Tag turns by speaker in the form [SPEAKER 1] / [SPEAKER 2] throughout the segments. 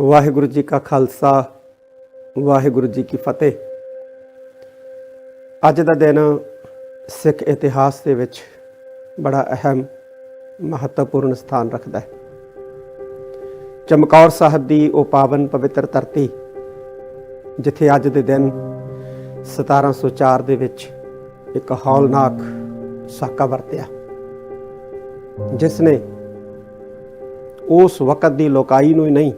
[SPEAKER 1] ਵਾਹਿਗੁਰੂ ਜੀ ਕਾ ਖਾਲਸਾ, ਵਾਹਿਗੁਰੂ ਜੀ ਕੀ ਫਤਿਹ। ਅੱਜ ਦਾ ਦਿਨ ਸਿੱਖ ਇਤਿਹਾਸ ਦੇ ਵਿੱਚ ਬੜਾ ਅਹਿਮ, ਮਹੱਤਵਪੂਰਨ ਸਥਾਨ ਰੱਖਦਾ ਹੈ। ਚਮਕੌਰ ਸਾਹਿਬ ਦੀ ਉਹ ਪਾਵਨ ਪਵਿੱਤਰ ਧਰਤੀ, ਜਿੱਥੇ ਅੱਜ ਦੇ ਦਿਨ 1704 ਦੇ ਵਿੱਚ ਇੱਕ ਹੌਲਨਾਕ ਸਾਕਾ ਵਰਤਿਆ। ਜਿਸ ਨੇ ਉਸ ਵਕਤ ਦੀ ਲੋਕਾਈ ਨੂੰ ਹੀ ਨਹੀਂ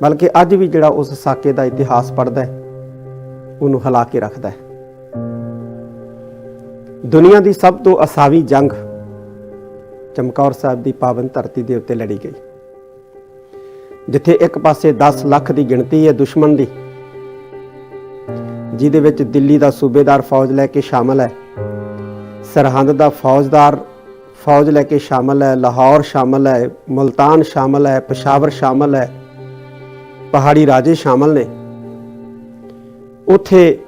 [SPEAKER 1] ਬਲਕਿ ਅੱਜ ਵੀ ਜਿਹੜਾ ਉਸ ਸਾਕੇ ਦਾ ਇਤਿਹਾਸ ਪੜਦਾ ਹੈ, ਉਹਨੂੰ ਹਿਲਾ ਕੇ ਰੱਖਦਾ ਹੈ। ਦੁਨੀਆ ਦੀ ਸਭ ਤੋਂ ਅਸਾਵੀ ਜੰਗ ਚਮਕੌਰ ਸਾਹਿਬ ਦੀ ਪਾਵਨ ਧਰਤੀ ਦੇ ਉੱਤੇ ਲੜੀ ਗਈ। ਜਿੱਥੇ ਇੱਕ ਪਾਸੇ 10 ਲੱਖ ਦੀ ਗਿਣਤੀ ਹੈ ਦੁਸ਼ਮਣ ਦੀ, ਜਿਹਦੇ ਵਿੱਚ ਦਿੱਲੀ ਦਾ ਸੂਬੇਦਾਰ ਫੌਜ ਲੈ ਕੇ ਸ਼ਾਮਲ ਹੈ, ਸਰਹੰਦ ਦਾ ਫੌਜਦਾਰ ਫੌਜ ਲੈ ਕੇ ਸ਼ਾਮਲ ਹੈ, ਲਾਹੌਰ ਸ਼ਾਮਲ ਹੈ, ਮੁਲਤਾਨ ਸ਼ਾਮਲ ਹੈ, ਪਸ਼ਾਵਰ ਸ਼ਾਮਲ ਹੈ ਪਹਾੜੀ ਰਾਜੇ ਸ਼ਾਮਲ ਨੇ। ਉੱਥੇ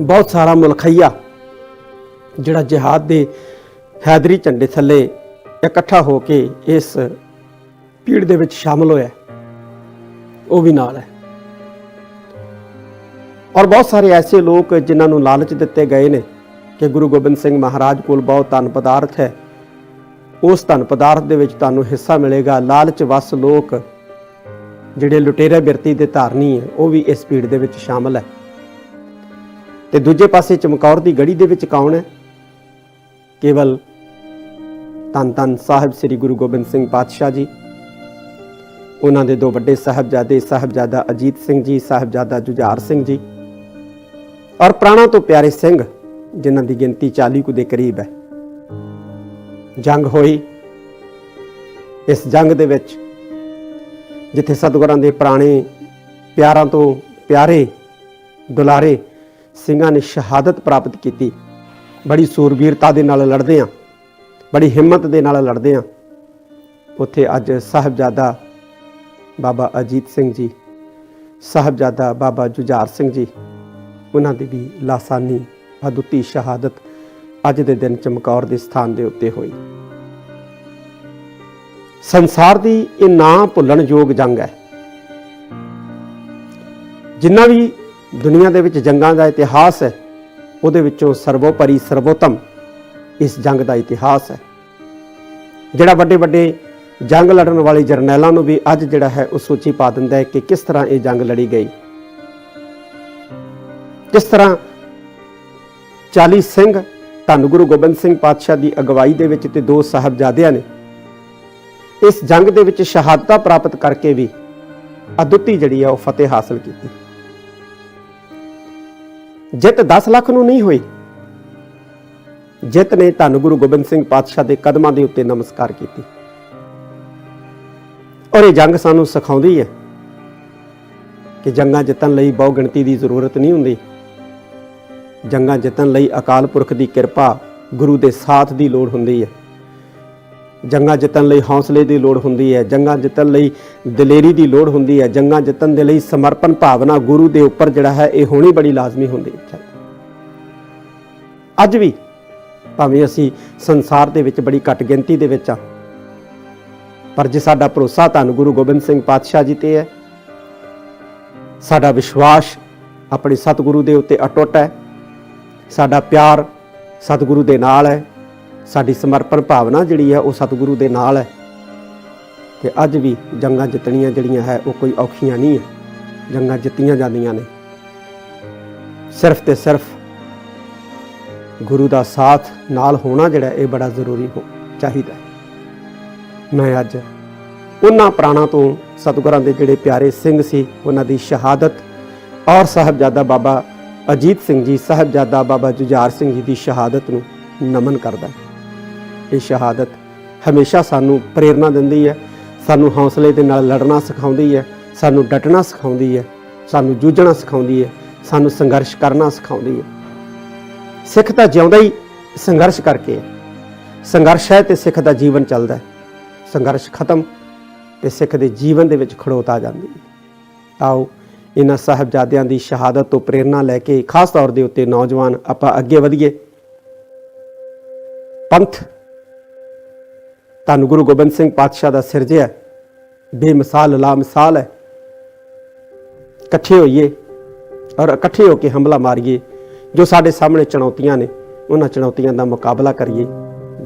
[SPEAKER 1] ਬਹੁਤ ਸਾਰਾ ਮੁਲਖਈਆ ਜਿਹੜਾ ਜਿਹਾਦ ਦੇ ਹੈਦਰੀ ਝੰਡੇ ਥੱਲੇ ਇਕੱਠਾ ਹੋ ਕੇ ਇਸ ਪੀੜ ਦੇ ਵਿੱਚ ਸ਼ਾਮਲ ਹੋਇਆ। ਉਹ ਵੀ ਨਾਲ ਹੈ। ਔਰ ਬਹੁਤ ਸਾਰੇ ਐਸੇ ਲੋਕ ਜਿਨ੍ਹਾਂ ਨੂੰ ਲਾਲਚ ਦਿੱਤੇ ਗਏ ਨੇ ਕਿ ਗੁਰੂ ਗੋਬਿੰਦ ਸਿੰਘ ਮਹਾਰਾਜ ਕੋਲ ਬਹੁਤ ਧਨ ਪਦਾਰਥ ਹੈ, ਉਸ ਧਨ ਪਦਾਰਥ ਦੇ ਵਿੱਚ ਤੁਹਾਨੂੰ ਹਿੱਸਾ ਮਿਲੇਗਾ। ਲਾਲਚ ਵਸ ਲੋਕ ਜਿਹੜੇ ਲੁਟੇਰਾ ਬਿਰਤੀ ਦੇ ਧਾਰਨੀ ਹੈ, ਉਹ ਵੀ ਇਸ ਭੀੜ ਦੇ ਵਿੱਚ ਸ਼ਾਮਲ ਹੈ। ਤੇ ਦੂਜੇ ਪਾਸੇ ਚਮਕੌਰ ਦੀ ਗੜੀ ਦੇ ਵਿੱਚ ਕੌਣ ਹੈ? ਕੇਵਲ ਤਨ ਤਨ ਸਾਹਿਬ ਸ੍ਰੀ ਗੁਰੂ ਗੋਬਿੰਦ ਸਿੰਘ ਪਾਤਸ਼ਾਹ ਜੀ। ਉਹਨਾਂ ਦੇ ਦੋ ਵੱਡੇ ਸਾਹਿਬਜ਼ਾਦੇ, ਸਾਹਿਬਜ਼ਾਦਾ ਅਜੀਤ ਸਿੰਘ ਜੀ, ਸਾਹਿਬਜ਼ਾਦਾ ਜੁਝਾਰ ਸਿੰਘ ਜੀ। ਔਰ ਪ੍ਰਾਣਾ ਤੋਂ ਪਿਆਰੇ ਸਿੰਘ, ਜਿਨ੍ਹਾਂ ਦੀ ਗਿਣਤੀ 40 ਕੁ ਦੇ ਕਰੀਬ ਹੈ। ਜੰਗ ਹੋਈ। ਇਸ ਜੰਗ ਦੇ ਵਿੱਚ ਜਿੱਥੇ ਸਤਿਗੁਰਾਂ ਦੇ ਪੁਰਾਣੇ ਪਿਆਰਾਂ ਤੋਂ ਪਿਆਰੇ, ਦੁਲਾਰੇ ਸਿੰਘਾਂ ਨੇ ਸ਼ਹਾਦਤ ਪ੍ਰਾਪਤ ਕੀਤੀ। ਬੜੀ ਸੂਰਬੀਰਤਾ ਦੇ ਨਾਲ ਲੜਦੇ ਆ, ਬੜੀ ਹਿੰਮਤ ਦੇ ਨਾਲ ਲੜਦੇ ਆ। ਉੱਥੇ ਅੱਜ ਸਾਹਿਬਜ਼ਾਦਾ ਬਾਬਾ ਅਜੀਤ ਸਿੰਘ ਜੀ, ਸਾਹਿਬਜ਼ਾਦਾ ਬਾਬਾ ਜੁਝਾਰ ਸਿੰਘ ਜੀ, ਉਹਨਾਂ ਦੀ ਵੀ ਲਾਸਾਨੀ ਅਦੁੱਤੀ ਸ਼ਹਾਦਤ ਅੱਜ ਦੇ ਦਿਨ ਚਮਕੌਰ ਦੇ ਸਥਾਨ ਦੇ ਉੱਤੇ ਹੋਈ। ਸੰਸਾਰ ਦੀ ਇਹ ਨਾ ਭੁੱਲਣ ਯੋਗ ਜੰਗ ਹੈ। ਜਿੰਨਾ ਵੀ ਦੁਨੀਆ ਦੇ ਵਿੱਚ ਜੰਗਾਂ ਦਾ ਇਤਿਹਾਸ ਹੈ, ਉਹਦੇ ਵਿੱਚੋਂ ਸਰਵੋਪਰੀ ਸਰਵੋਤਮ ਇਸ ਜੰਗ ਦਾ ਇਤਿਹਾਸ ਹੈ। ਜਿਹੜਾ ਵੱਡੇ ਵੱਡੇ ਜੰਗ ਲੜਨ ਵਾਲੇ ਜਰਨੈਲਾਂ ਨੂੰ ਵੀ ਅੱਜ ਜਿਹੜਾ ਹੈ, ਉਹ ਸੋਚੀ ਪਾ ਦਿੰਦਾ ਹੈ ਕਿ ਕਿਸ ਤਰ੍ਹਾਂ ਇਹ ਜੰਗ ਲੜੀ ਗਈ। ਕਿਸ ਤਰ੍ਹਾਂ 40 ਸਿੰਘ ਧੰਨ ਗੁਰੂ ਗੋਬਿੰਦ ਸਿੰਘ ਪਾਤਸ਼ਾਹ ਦੀ ਅਗਵਾਈ ਦੇ ਵਿੱਚ ਤੇ ਦੋ ਸਾਹਿਬਜ਼ਾਦਿਆਂ ਨੇ ਇਸ ਜੰਗ ਦੇ ਵਿੱਚ ਸ਼ਹਾਦਤਾਂ ਪ੍ਰਾਪਤ ਕਰਕੇ ਵੀ ਅਦੁੱਤੀ ਜਿਹੜੀ ਆ ਉਹ ਫਤਿਹ ਹਾਸਲ ਕੀਤੀ। ਜਿੱਤ 10 ਲੱਖ ਨੂੰ ਨਹੀਂ ਹੋਈ। ਜਿੱਤ ਨੇ ਧੰਨ ਗੁਰੂ ਗੋਬਿੰਦ ਸਿੰਘ ਪਾਤਸ਼ਾਹ ਦੇ ਕਦਮਾਂ ਦੇ ਉੱਤੇ ਨਮਸਕਾਰ ਕੀਤੀ। ਔਰ ਇਹ ਜੰਗ ਸਾਨੂੰ ਸਿਖਾਉਂਦੀ ਹੈ ਕਿ ਜੰਗਾਂ ਜਿੱਤਣ ਲਈ ਬਹੁ ਗਿਣਤੀ ਦੀ ਜ਼ਰੂਰਤ ਨਹੀਂ ਹੁੰਦੀ। ਜੰਗਾਂ ਜਿੱਤਣ ਲਈ ਅਕਾਲ ਪੁਰਖ ਦੀ ਕਿਰਪਾ ਗੁਰੂ ਦੇ ਸਾਥ ਦੀ ਲੋੜ ਹੁੰਦੀ ਹੈ। ਜੰਗਾਂ ਜਿੱਤਣ ਲਈ ਹੌਸਲੇ ਦੀ ਲੋੜ ਹੁੰਦੀ ਹੈ, ਜੰਗਾਂ ਜਿੱਤਣ ਲਈ ਦਲੇਰੀ ਦੀ ਲੋੜ ਹੁੰਦੀ ਹੈ, ਜੰਗਾਂ ਜਿੱਤਣ ਦੇ ਲਈ ਸਮਰਪਣ ਭਾਵਨਾ ਗੁਰੂ ਦੇ ਉੱਪਰ ਜਿਹੜਾ ਹੈ, ਇਹ ਹੋਣੀ ਬੜੀ ਲਾਜ਼ਮੀ ਹੁੰਦੀ ਹੈ। ਅੱਜ ਵੀ ਭਾਵੇਂ ਅਸੀਂ ਸੰਸਾਰ ਦੇ ਵਿੱਚ ਬੜੀ ਘੱਟ ਗਿਣਤੀ ਦੇ ਵਿੱਚ ਆ ਪਰ ਜੇ ਸਾਡਾ ਭਰੋਸਾ ਧੰਨ ਗੁਰੂ ਗੋਬਿੰਦ ਸਿੰਘ ਪਾਤਸ਼ਾਹ ਜੀ ਤੇ ਹੈ, ਸਾਡਾ ਵਿਸ਼ਵਾਸ ਆਪਣੇ ਸਤਿਗੁਰੂ ਦੇ ਉੱਤੇ ਅਟੁੱਟ ਹੈ, ਸਾਡਾ ਪਿਆਰ ਸਤਿਗੁਰੂ ਦੇ ਨਾਲ ਹੈ ਸਾਡੀ ਸਮਰਪਣ ਭਾਵਨਾ ਜਿਹੜੀ ਹੈ ਉਹ ਸਤਿਗੁਰੂ ਦੇ ਨਾਲ ਹੈ। ਤੇ ਅੱਜ ਵੀ ਜੰਗਾਂ ਜਿੱਤਣੀਆਂ ਜਿਹੜੀਆਂ ਹੈ, ਉਹ ਕੋਈ ਔਖੀਆਂ ਨਹੀਂ ਹੈ। ਜੰਗਾਂ ਜਿੱਤੀਆਂ ਜਾਂਦੀਆਂ ਨੇ। ਸਿਰਫ ਤੇ ਸਿਰਫ ਗੁਰੂ ਦਾ ਸਾਥ ਨਾਲ ਹੋਣਾ ਜਿਹੜਾ ਇਹ ਬੜਾ ਜ਼ਰੂਰੀ ਹੋ ਚਾਹੀਦਾ ਮੈਂ ਅੱਜ ਉਹਨਾਂ ਪ੍ਰਾਣਾ ਤੋਂ ਸਤਿਗੁਰਾਂ ਦੇ ਜਿਹੜੇ ਪਿਆਰੇ ਸਿੰਘ ਸੀ, ਉਹਨਾਂ ਦੀ ਸ਼ਹਾਦਤ ਔਰ ਸਾਹਿਬਜ਼ਾਦਾ ਬਾਬਾ ਅਜੀਤ ਸਿੰਘ ਜੀ, ਸਾਹਿਬਜ਼ਾਦਾ ਬਾਬਾ ਜੁਝਾਰ ਸਿੰਘ ਜੀ ਦੀ ਸ਼ਹਾਦਤ ਨੂੰ ਨਮਨ ਕਰਦਾ ਇਹ ਸ਼ਹਾਦਤ ਹਮੇਸ਼ਾ ਸਾਨੂੰ ਪ੍ਰੇਰਣਾ ਦਿੰਦੀ ਹੈ, ਸਾਨੂੰ ਹੌਸਲੇ ਦੇ ਨਾਲ ਲੜਨਾ ਸਿਖਾਉਂਦੀ ਹੈ, ਸਾਨੂੰ ਡਟਣਾ ਸਿਖਾਉਂਦੀ ਹੈ, ਸਾਨੂੰ ਜੂਝਣਾ ਸਿਖਾਉਂਦੀ ਹੈ, ਸਾਨੂੰ ਸੰਘਰਸ਼ ਕਰਨਾ ਸਿਖਾਉਂਦੀ ਹੈ। ਸਿੱਖ ਤਾਂ ਜਿਉਂਦਾ ਹੀ ਸੰਘਰਸ਼ ਕਰਕੇ ਹੈ। ਸੰਘਰਸ਼ ਹੈ ਤੇ ਸਿੱਖ ਦਾ ਜੀਵਨ ਚੱਲਦਾ ਹੈ। ਸੰਘਰਸ਼ ਖਤਮ ਤੇ ਸਿੱਖ ਦੇ ਜੀਵਨ ਦੇ ਵਿੱਚ ਖੜੋਤ ਆ ਜਾਂਦੀ ਹੈ। ਆਓ ਇਹਨਾਂ ਸਾਹਿਬਜ਼ਾਦਿਆਂ ਦੀ ਸ਼ਹਾਦਤ ਤੋਂ ਪ੍ਰੇਰਣਾ ਲੈ ਕੇ ਖਾਸ ਤੌਰ ਦੇ ਉੱਤੇ ਨੌਜਵਾਨ ਆਪਾਂ ਅੱਗੇ ਵਧੀਏ। ਪੰਥ ਧੰਨ ਗੁਰੂ ਗੋਬਿੰਦ ਸਿੰਘ ਪਾਤਸ਼ਾਹ ਦਾ ਸਿਰਜਿਆ ਬੇਮਿਸਾਲ ਲਾ ਮਿਸਾਲ ਹੈ ਇਕੱਠੇ ਹੋਈਏ ਔਰ ਇਕੱਠੇ ਹੋ ਕੇ ਹਮਲਾ ਮਾਰੀਏ ਜੋ ਸਾਡੇ ਸਾਹਮਣੇ ਚੁਣੌਤੀਆਂ ਨੇ ਉਹਨਾਂ ਚੁਣੌਤੀਆਂ ਦਾ ਮੁਕਾਬਲਾ ਕਰੀਏ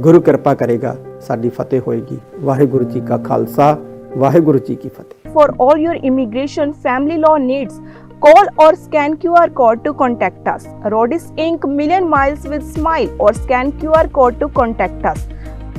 [SPEAKER 1] ਗੁਰੂ ਕਿਰਪਾ ਕਰੇਗਾ ਸਾਡੀ ਫਤਿਹ ਹੋਏਗੀ ਵਾਹਿਗੁਰੂ ਜੀ ਕਾ ਖਾਲਸਾ ਵਾਹਿਗੁਰੂ ਜੀ ਕੀ ਫਤਿਹ
[SPEAKER 2] for all your immigration family law needs Call or scan QR code to contact us. Rodis Inc. Million Miles with Smile or scan QR code to contact us.